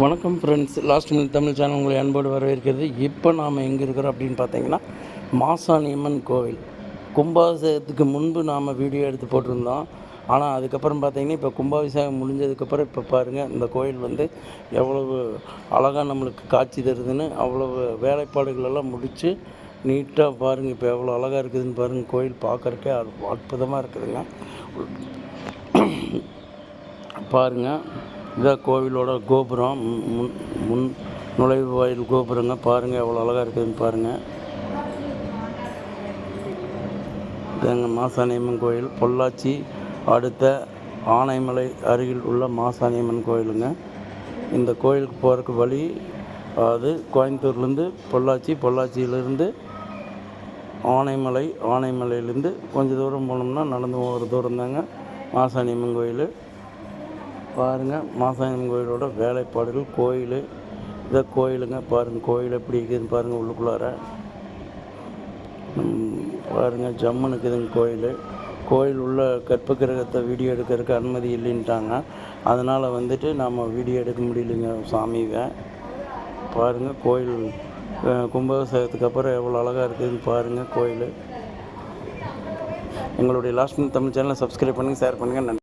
வணக்கம் friends last minute Tamil channel உங்களை அன்போடு வரவேற்கிறது. இப்போ நாம் எங்கே இருக்கிறோம் அப்படின்னு பார்த்தீங்கன்னா மாசாணியம்மன் கோவில். கும்பாபிஷேகத்துக்கு முன்பு நாம் வீடியோ எடுத்து போட்டிருந்தோம். ஆனால் அதுக்கப்புறம் பார்த்தீங்கன்னா இப்போ கும்பாபிஷேகம் முடிஞ்சதுக்கப்புறம் இப்போ பாருங்கள் இந்த கோயில் வந்து எவ்வளவு அழகாக நம்மளுக்கு காட்சி தருதுன்னு அவ்வளவு வேலைப்பாடுகளெல்லாம் முடித்து நீட்டாக பாருங்கள் இப்போ எவ்வளோ அழகாக இருக்குதுன்னு பாருங்கள் கோயில் பார்க்குறக்கே அது அற்புதமாக இருக்குதுங்க. பாருங்க. இதான் கோவிலோட கோபுரம் முன் முன் நுழைவு வாயில் கோபுரங்க. பாருங்கள் எவ்வளோ அழகாக இருக்குதுன்னு பாருங்கள் இதாங்க மாசாணியம்மன் கோயில். பொள்ளாச்சி அடுத்த ஆனைமலை அருகில் உள்ள மாசாணியம்மன் கோயிலுங்க. இந்த கோயிலுக்கு போகிறக்கு வழி அது கோயம்புத்தூர்லேருந்து பொள்ளாச்சி பொள்ளாச்சியிலேருந்து ஆனைமலை ஆனைமலையிலேருந்து கொஞ்சம் தூரம் போனோம்னா நடந்து போகிற தூரம் தாங்க மாசாணியம்மன் கோயில். பாருங்கள் மாசாணியம்மன் கோயிலோட வேலைப்பாடுகள் கோயில். இதை கோயிலுங்க பாருங்கள் கோயில் எப்படி இருக்குதுன்னு பாருங்கள் உள்ளுக்குள்ளார. பாருங்கள் பாருங்க ஜம்முன்னு இருக்குதுங்க கோயில். கோயில் உள்ள கற்ப கிரகத்தை வீடியோ எடுக்கிறதுக்கு அனுமதி இல்லைன்ட்டாங்க. அதனால் வந்துட்டு நம்ம வீடியோ எடுக்க முடியலைங்க சாமியை பாருங்கள் கோயில் கும்பாபிஷேகத்துக்கு அப்புறம் எவ்வளோ அழகாக இருக்குதுன்னு பாருங்கள் கோயில். எங்களுடைய லாஸ்ட் தமிழ் சேனலை சப்ஸ்கிரைப் பண்ணுங்கள் ஷேர் பண்ணுங்கள் நன்றி.